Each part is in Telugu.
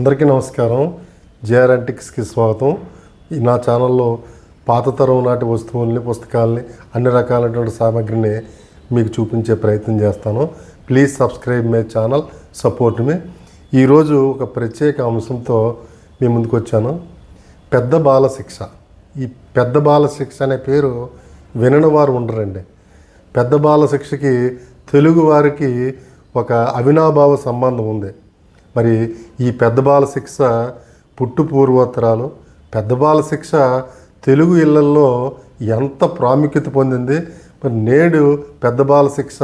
అందరికీ నమస్కారం. జేఆర్ అంటిక్స్కి స్వాగతం. ఈ నా ఛానల్లో పాత తరం నాటి వస్తువుల్ని పుస్తకాలని అన్ని రకాలైనటువంటి సామాగ్రిని మీకు చూపించే ప్రయత్నం చేస్తాను. Please subscribe my channel support me. ఈరోజు ఒక ప్రత్యేక అంశంతో మీ ముందుకు వచ్చాను. పెద్ద బాల శిక్ష. ఈ పెద్ద బాల శిక్ష అనే పేరు వినని వారు ఉండరండి. పెద్ద బాల శిక్షకి తెలుగు వారికి ఒక అవినాభావ సంబంధం ఉంది. మరి ఈ పెద్ద బాల శిక్ష పుట్టు పూర్వోత్తరాలు పెద్ద బాల శిక్ష తెలుగు ఇళ్ళల్లో ఎంత ప్రాముఖ్యత పొందింది? మరి నేడు పెద్ద బాల శిక్ష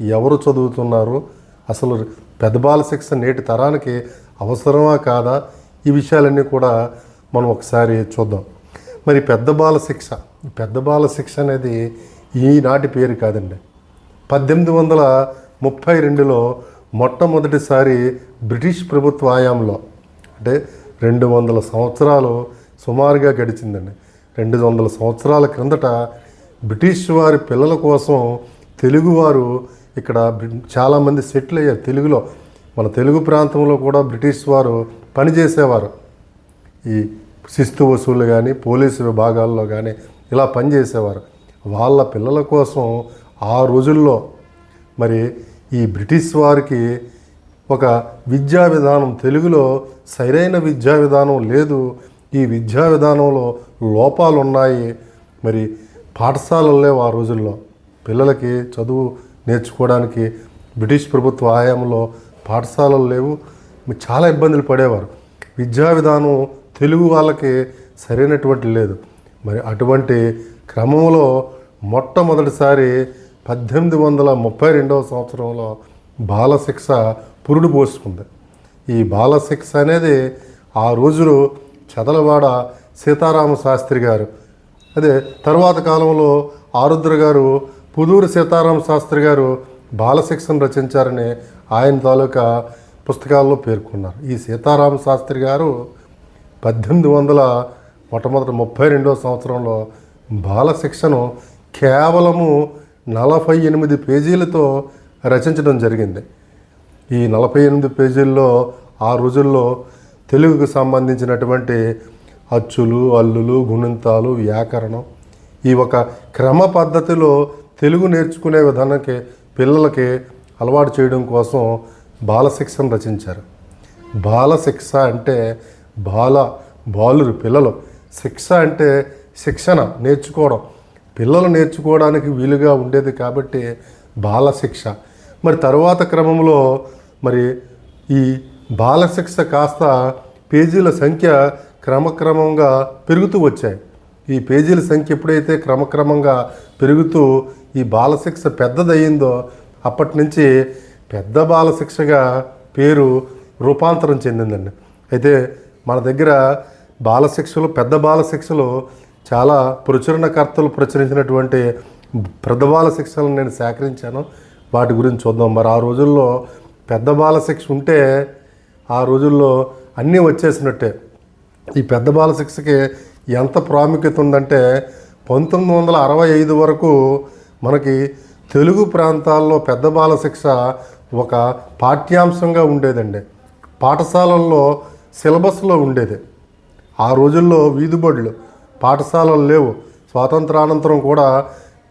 ఎవరు చదువుతున్నారు? అసలు పెద్ద బాల శిక్ష నేటి తరానికి అవసరమా కాదా? ఈ విషయాలన్నీ కూడా మనం ఒకసారి చూద్దాం. మరి పెద్ద బాల శిక్ష పెద్ద బాల శిక్ష అనేది ఈనాటి పేరు కాదండి. పద్దెనిమిది వందల ముప్పై రెండులో మొట్టమొదటిసారి బ్రిటిష్ ప్రభుత్వ హయాంలో అంటే రెండు వందల సంవత్సరాలు సుమారుగా గడిచిందండి. రెండు వందల సంవత్సరాల క్రిందట బ్రిటిష్ వారి పిల్లల కోసం తెలుగువారు ఇక్కడ చాలామంది సెటిల్ అయ్యారు. తెలుగులో మన తెలుగు ప్రాంతంలో కూడా బ్రిటిష్ వారు పనిచేసేవారు. ఈ శిస్తు వసూలు కానీ పోలీసు విభాగాల్లో కానీ ఇలా పనిచేసేవారు. వాళ్ళ పిల్లల కోసం ఆ రోజుల్లో మరి ఈ బ్రిటిష్ వారికి ఒక విద్యా విధానం తెలుగులో సరైన విద్యా విధానం లేదు. ఈ విద్యా విధానంలో లోపాలు ఉన్నాయి మరి పాఠశాలలు లేవు ఆ రోజుల్లో. పిల్లలకి చదువు నేర్చుకోవడానికి బ్రిటిష్ ప్రభుత్వ హయాంలో పాఠశాలలు లేవు. చాలా ఇబ్బందులు పడేవారు. విద్యా విధానం తెలుగు వాళ్ళకి సరైనటువంటి లేదు. మరి అటువంటి క్రమంలో మొట్టమొదటిసారి పద్దెనిమిది వందల ముప్పై రెండవ సంవత్సరంలో బాలశిక్ష పురుడు పోసుకుంది. ఈ బాలశిక్ష అనేది ఆ రోజులు చదలవాడ సీతారామ శాస్త్రి గారు అదే తర్వాత కాలంలో ఆరుద్ర గారు పుదూరు సీతారామ శాస్త్రి గారు బాలశిక్షను రచించారని ఆయన తాలూకా పుస్తకాల్లో పేర్కొన్నారు. ఈ సీతారామ శాస్త్రి గారు పద్దెనిమిది వందల మొట్టమొదటి ముప్పై రెండవ సంవత్సరంలో బాలశిక్షను కేవలము నలభై ఎనిమిది పేజీలతో రచించడం జరిగింది. ఈ నలభై ఎనిమిది పేజీల్లో ఆ రోజుల్లో తెలుగుకు సంబంధించినటువంటి అచ్చులు అల్లులు గుణింతాలు వ్యాకరణం ఈ ఒక క్రమ పద్ధతిలో తెలుగు నేర్చుకునే విధానానికి పిల్లలకి అలవాటు చేయడం కోసం బాలశిక్షను రచించారు. బాలశిక్ష అంటే బాల బాలురు పిల్లలు. శిక్ష అంటే శిక్షణ నేర్చుకోవడం. పిల్లలు నేర్చుకోవడానికి వీలుగా ఉండేది కాబట్టి బాలశిక్ష. మరి తరువాత క్రమంలో మరి ఈ బాలశిక్ష కాస్త పేజీల సంఖ్య క్రమక్రమంగా పెరుగుతూ వచ్చాయి. ఈ పేజీల సంఖ్య ఎప్పుడైతే క్రమక్రమంగా పెరుగుతూ ఈ బాలశిక్ష పెద్దదయ్యిందో అప్పటి నుంచి పెద్ద బాలశిక్షగా పేరు రూపాంతరం చెందిందండి. అయితే మన దగ్గర బాలశిక్షలు పెద్ద బాలశిక్షలు చాలా ప్రచురణకర్తలు ప్రచురించినటువంటి పెద్దబాల శిక్షలను నేను సేకరించాను. వాటి గురించి చూద్దాం. మరి ఆ రోజుల్లో పెద్ద బాల శిక్ష ఉంటే ఆ రోజుల్లో అన్నీ వచ్చేసినట్టే. ఈ పెద్ద బాల శిక్షకి ఎంత ప్రాముఖ్యత ఉందంటే పంతొమ్మిది వందల అరవై ఐదు వరకు మనకి తెలుగు ప్రాంతాల్లో పెద్ద బాల శిక్ష ఒక పాఠ్యాంశంగా ఉండేదండి. పాఠశాలల్లో సిలబస్లో ఉండేది. ఆ రోజుల్లో వీధిబడులు పాఠశాలలు లేవు. స్వాతంత్రానంతరం కూడా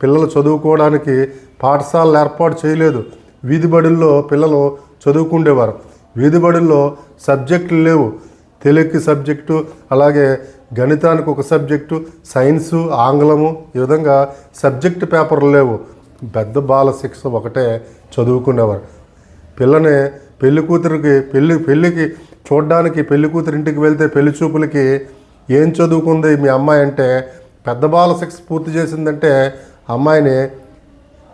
పిల్లలు చదువుకోవడానికి పాఠశాలలు ఏర్పాటు చేయలేదు. వీధిబడుల్లో పిల్లలు చదువుకుండేవారు. వీధిబడుల్లో సబ్జెక్టులు లేవు. తెలుగుకి సబ్జెక్టు అలాగే గణితానికి ఒక సబ్జెక్టు సైన్సు ఆంగ్లము ఈ విధంగా సబ్జెక్టు పేపర్లు లేవు. పెద్ద బాల శిక్ష ఒకటే చదువుకునేవారు. పిల్లని పెళ్ళి కూతురికి పెళ్ళి పెళ్ళికి చూడడానికి పెళ్ళి కూతురు ఇంటికి వెళ్తే పెళ్ళి చూపులకి ఏం చదువుకుంది మీ అమ్మాయి అంటే? పెద్ద బాల సెక్స్ పూర్తి చేసిందంటే అమ్మాయిని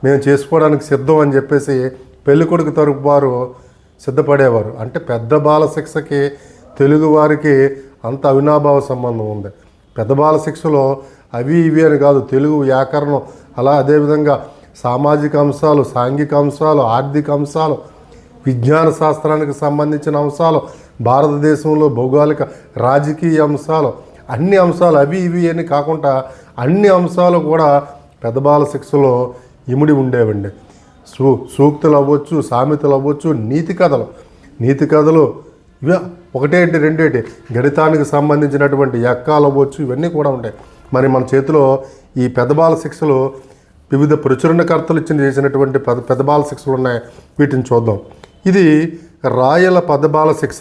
మేము చేసుకోవడానికి సిద్ధం అని చెప్పేసి పెళ్ళి కొడుకు తరపు వారు సిద్ధపడేవారు. అంటే పెద్ద బాల శిక్షకి తెలుగు వారికి అంత అవినాభావ సంబంధం ఉంది. పెద్ద బాల శిక్షలో అవి ఇవి అని కాదు తెలుగు వ్యాకరణం అలా అదేవిధంగా సామాజిక అంశాలు సాంఘిక అంశాలు ఆర్థిక అంశాలు విజ్ఞాన శాస్త్రానికి సంబంధించిన అంశాలు భారతదేశంలో భౌగోళిక రాజకీయ అంశాలు అన్ని అంశాలు అవి ఇవి అని కాకుండా అన్ని అంశాలు కూడా పెద్ద బాల శిక్షలో ఇమిడి ఉండేవండి. సూ సూక్తులు అవ్వచ్చు సామెతలు అవ్వచ్చు నీతి కథలు. నీతి కథలు ఇవ ఒకటేంటి రెండేంటి గణితానికి సంబంధించినటువంటి ఎక్కాలు అవ్వచ్చు ఇవన్నీ కూడా ఉంటాయి. మరి మన చేతిలో ఈ పెద్దబాల శిక్షలు వివిధ ప్రచురణకర్తలు ఇచ్చిన చేసినటువంటి పెద్ద పెద్దబాల శిక్షలు ఉన్నాయి. వీటిని చూద్దాం. ఇది రాయల పెద్దబాల శిక్ష.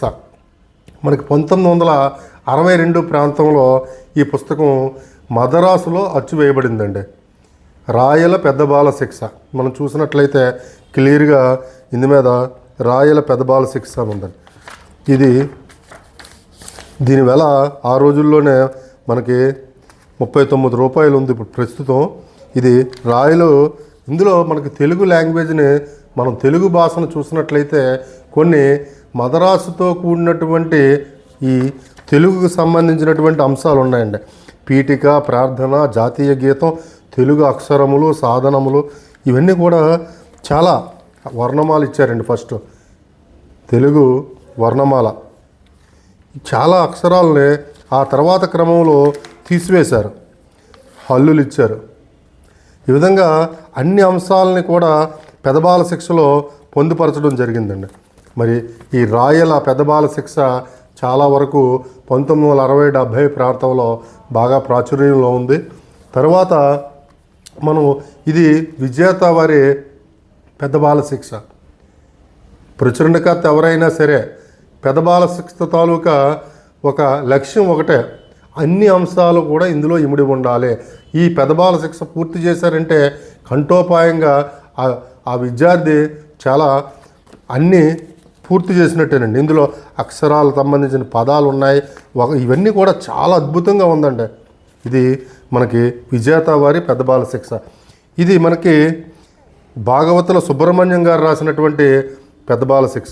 మనకి పంతొమ్మిది వందల అరవై రెండు ప్రాంతంలో ఈ పుస్తకం మదరాసులో అచ్చు వేయబడిందండి రాయల పెద్దబాల శిక్ష. మనం చూసినట్లయితే క్లియర్గా ఇందు మీద రాయల పెద్దబాల శిక్ష ఉందండి. ఇది దీని ఆ రోజుల్లోనే మనకి ముప్పై తొమ్మిది రూపాయలు ఉంది ఇప్పుడు ప్రస్తుతం. ఇది రాయలు ఇందులో మనకి తెలుగు లాంగ్వేజ్ని మనం తెలుగు భాషను చూసినట్లయితే కొన్ని మదరాసుతో కూడినటువంటి ఈ తెలుగుకు సంబంధించినటువంటి అంశాలు ఉన్నాయండి. పీఠిక ప్రార్థన జాతీయ గీతం తెలుగు అక్షరములు సాధనములు ఇవన్నీ కూడా చాలా వర్ణమాల ఇచ్చారండి ఫస్ట్. తెలుగు వర్ణమాల. చాలా అక్షరాలని ఆ తర్వాత క్రమంలో తీసివేశారు. హల్లులు ఇచ్చారు. ఈ విధంగా అన్ని అంశాలని కూడా పెదబాల శిక్షలో పొందుపరచడం జరిగిందండి. మరి ఈ రాయల పెదబాల శిక్ష చాలా వరకు పంతొమ్మిది వందల అరవై డెబ్భై ప్రాంతంలో బాగా ప్రాచుర్యంలో ఉంది. తర్వాత మనం ఇది విజేత వారి పెద్దబాల శిక్ష ప్రచురణకర్త ఎవరైనా సరే పెదబాల శిక్ష తాలూకా ఒక లక్ష్యం ఒకటే. అన్ని అంశాలు కూడా ఇందులో ఇమిడి ఉండాలి. ఈ పెదబాల శిక్ష పూర్తి చేశారంటే కంఠోపాయంగా ఆ- విద్యార్థి చాలా అన్ని పూర్తి చేసినట్టేనండి. ఇందులో అక్షరాలకు సంబంధించిన పదాలు ఉన్నాయి. ఒక ఇవన్నీ కూడా చాలా అద్భుతంగా ఉందండి. ఇది మనకి విజేత వారి పెద్దబాల శిక్ష. ఇది మనకి భాగవతుల సుబ్రహ్మణ్యం గారు రాసినటువంటి పెద్దబాల శిక్ష.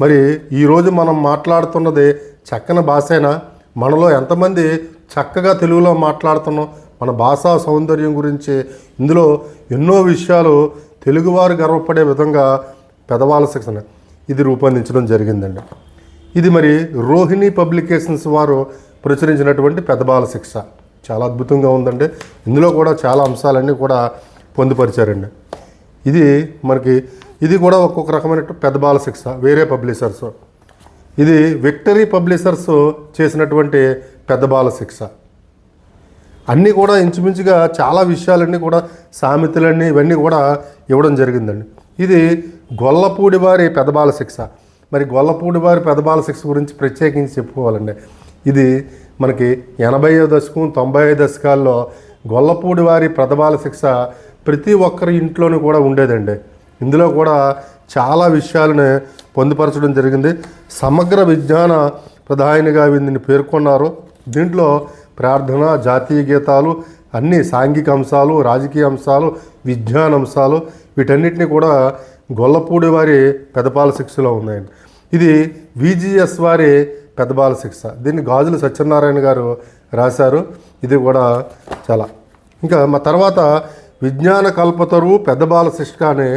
మరి ఈరోజు మనం మాట్లాడుతున్నది చక్కని భాషైనా? మనలో ఎంతమంది చక్కగా తెలుగులో మాట్లాడుతున్నాం. మన భాషా సౌందర్యం గురించి. ఇందులో ఎన్నో విషయాలు తెలుగువారు గర్వపడే విధంగా పెదవాల శిక్షణ ఇది రూపొందించడం జరిగిందండి. ఇది మరి రోహిణి పబ్లికేషన్స్ వారు ప్రచురించినటువంటి పెద్దబాల శిక్ష. చాలా అద్భుతంగా ఉందండి. ఇందులో కూడా చాలా అంశాలన్నీ కూడా పొందుపరిచారండి. ఇది మనకి ఇది కూడా ఒక్కొక్క రకమైన పెదబాల శిక్ష వేరే పబ్లిషర్స్. ఇది విక్టరీ పబ్లిషర్స్ చేసినటువంటి పెద్దబాల శిక్ష. అన్నీ కూడా ఇంచుమించుగా చాలా విషయాలన్నీ కూడా సామెతలన్నీ ఇవన్నీ కూడా ఇవ్వడం జరిగిందండి. ఇది గొల్లపూడి వారి పెదబాల శిక్ష. మరి గొల్లపూడి వారి పెదబాల శిక్ష గురించి ప్రత్యేకించి చెప్పుకోవాలండి. ఇది మనకి ఎనభై దశకం తొంభై దశకాల్లో గొల్లపూడి వారి పెదబాల శిక్ష ప్రతి ఒక్కరి ఇంట్లోనూ కూడా ఉండేదండి. ఇందులో కూడా చాలా విషయాలను పొందుపరచడం జరిగింది. సమగ్ర విజ్ఞాన ప్రధానిగా వీరిని పేర్కొన్నారు. దీంట్లో ప్రార్థన జాతీయ గీతాలు అన్ని సాంఘిక అంశాలు రాజకీయ అంశాలు విజ్ఞాన అంశాలు వీటన్నిటినీ కూడా గొల్లపూడి వారి పెదపాల శిక్షలో ఉన్నాయండి. ఇది విజిఎస్ వారి పెద్దబాల శిక్ష. దీన్ని గాజుల సత్యనారాయణ గారు రాశారు. ఇది కూడా చాలా. ఇంకా మా తర్వాత విజ్ఞాన కల్పతరువు పెద్దబాల శిష్క అని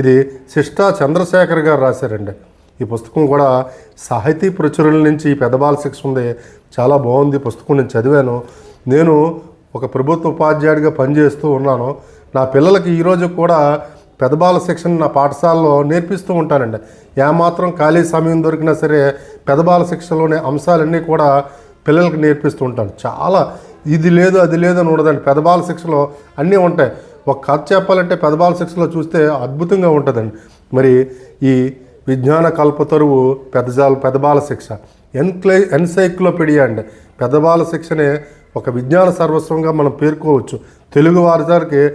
ఇది శిష్ట చంద్రశేఖర్ గారు రాశారండి. ఈ పుస్తకం కూడా సాహితీ ప్రచురణ నుంచి ఈ పెద్దబాల శిక్ష ఉంది. చాలా బాగుంది ఈ పుస్తకం నేను చదివాను. నేను ఒక ప్రభుత్వ ఉపాధ్యాయుడిగా పనిచేస్తూ ఉన్నాను. నా పిల్లలకి ఈరోజు కూడా పెదబాల శిక్షణ నా పాఠశాలలో నేర్పిస్తూ ఉంటానండి. ఏమాత్రం ఖాళీ సమయం దొరికినా సరే పెదబాల శిక్షలోని అంశాలన్నీ కూడా పిల్లలకి నేర్పిస్తూ ఉంటాను. చాలా ఇది లేదు అది లేదు అని ఉండదండి. పెదబాల శిక్షలో అన్నీ ఉంటాయి. ఒక కథ చెప్పాలంటే పెదబాల శిక్షలో చూస్తే అద్భుతంగా ఉంటుందండి. మరి ఈ విజ్ఞాన కల్పతరువు పెదజాల పెదబాల శిక్ష ఎన్క్లై ఎన్సైక్లోపీడియా అండి. పెద్దబాల శిక్షనే ఒక విజ్ఞాన సర్వస్వంగా మనం పేర్కోవచ్చు. తెలుగు వారికి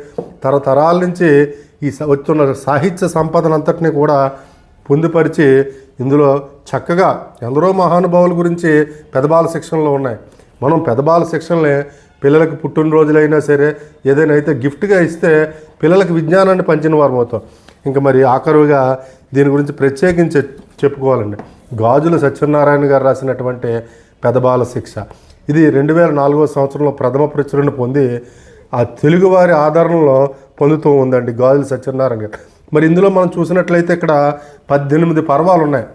తరతరాల నుంచి ఈ స- వస్తున్న సాహిత్య సంపదనంతటిని కూడా పొందుపరిచి ఇందులో చక్కగా ఎందరో మహానుభావుల గురించి పెదబాల శిక్షణలో ఉన్నాయి. మనం పెదబాల శిక్షణలే పిల్లలకు పుట్టినరోజులైనా సరే ఏదైనా అయితే గిఫ్ట్గా ఇస్తే పిల్లలకు విజ్ఞానాన్ని పంచిన వారం అవుతాం. ఇంకా మరి ఆఖరుగా దీని గురించి ప్రత్యేకించి చెప్పుకోవాలండి. గాజుల సత్యనారాయణ గారు రాసినటువంటి పెదబాల శిక్ష. ఇది రెండు వేల నాలుగో సంవత్సరంలో ప్రథమ ప్రచురణ పొంది ఆ తెలుగువారి ఆదరణలో పొందుతూ ఉందండి. గాజుల సత్యనారాయణ గారు. మరి ఇందులో మనం చూసినట్లయితే ఇక్కడ పద్దెనిమిది పర్వాలు ఉన్నాయి.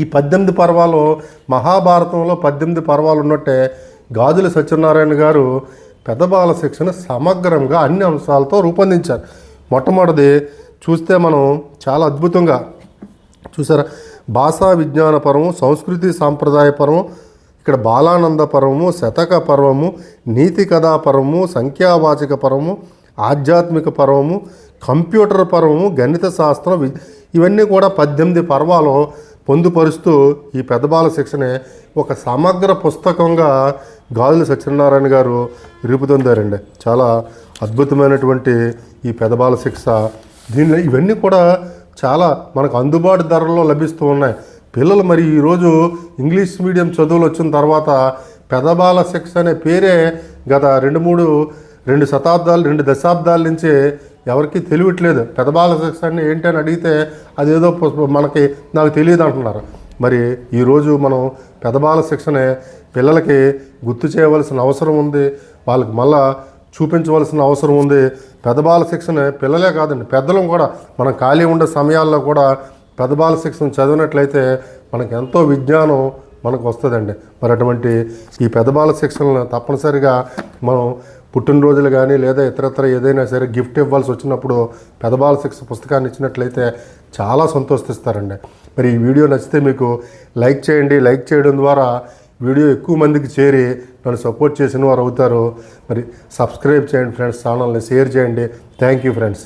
ఈ పద్దెనిమిది పర్వాలు మహాభారతంలో పద్దెనిమిది పర్వాలు ఉన్నట్టే గాజుల సత్యనారాయణ గారు పెద్దబాల శిక్షణ సమగ్రంగా అన్ని అంశాలతో రూపొందించారు. మొట్టమొదటిది చూస్తే మనం చాలా అద్భుతంగా చూసారా? భాషా విజ్ఞానపరము సంస్కృతి సాంప్రదాయపరము ఇక్కడ బాలానంద పరము శతక పర్వము నీతి కథా పర్వము సంఖ్యావాచక పరము ఆధ్యాత్మిక పర్వము కంప్యూటర్ పర్వము గణిత శాస్త్రం ఇవన్నీ కూడా పద్దెనిమిది పర్వాలు పొందుపరుస్తూ ఈ పెద్దబాల శిక్షనే ఒక సమగ్ర పుస్తకంగా గాజుల సత్యనారాయణ గారు రూపుదిద్దారండి చాలా అద్భుతమైనటువంటి ఈ పెదబాల శిక్ష. దీనిలో ఇవన్నీ కూడా చాలా మనకు అందుబాటు ధరల్లో లభిస్తూ ఉన్నాయి. పిల్లలు మరి ఈరోజు ఇంగ్లీష్ మీడియం చదువులు వచ్చిన తర్వాత పెదబాల శిక్ష అనే పేరే గత రెండు మూడు రెండు శతాబ్దాలు రెండు దశాబ్దాల నుంచి ఎవరికి తెలియట్లేదు పెదబాల శిక్షణ ఏంటి ఏంటని అడిగితే అదేదో మనకి నాకు తెలియదు అంటున్నారు. మరి ఈరోజు మనం పెదబాల శిక్షనే పిల్లలకి గుర్తు చేయవలసిన అవసరం ఉంది. వాళ్ళకి మళ్ళా చూపించవలసిన అవసరం ఉంది. పెద్దబాల శిక్షణ పిల్లలే కాదండి పెద్దలం కూడా. మనం ఖాళీ ఉండే సమయాల్లో కూడా పెద్దబాల శిక్షణ చదివినట్లయితే మనకు ఎంతో విజ్ఞానం మనకు వస్తుందండి. మరి అటువంటి ఈ పెద్దబాల శిక్షణను తప్పనిసరిగా మనం పుట్టినరోజులు కానీ లేదా ఇతరత్ర ఏదైనా సరే గిఫ్ట్ ఇవ్వాల్సి వచ్చినప్పుడు పెదబాల శిక్ష పుస్తకాన్ని ఇచ్చినట్లయితే చాలా సంతోషిస్తారండి. మరి ఈ వీడియో నచ్చితే మీకు లైక్ చేయండి. లైక్ చేయడం ద్వారా వీడియో ఎక్కువ మందికి చేరి నన్ను సపోర్ట్ చేసిన వారు అవుతారు. మరి సబ్స్క్రైబ్ చేయండి ఫ్రెండ్స్ ఛానల్ని షేర్ చేయండి. Thank you friends.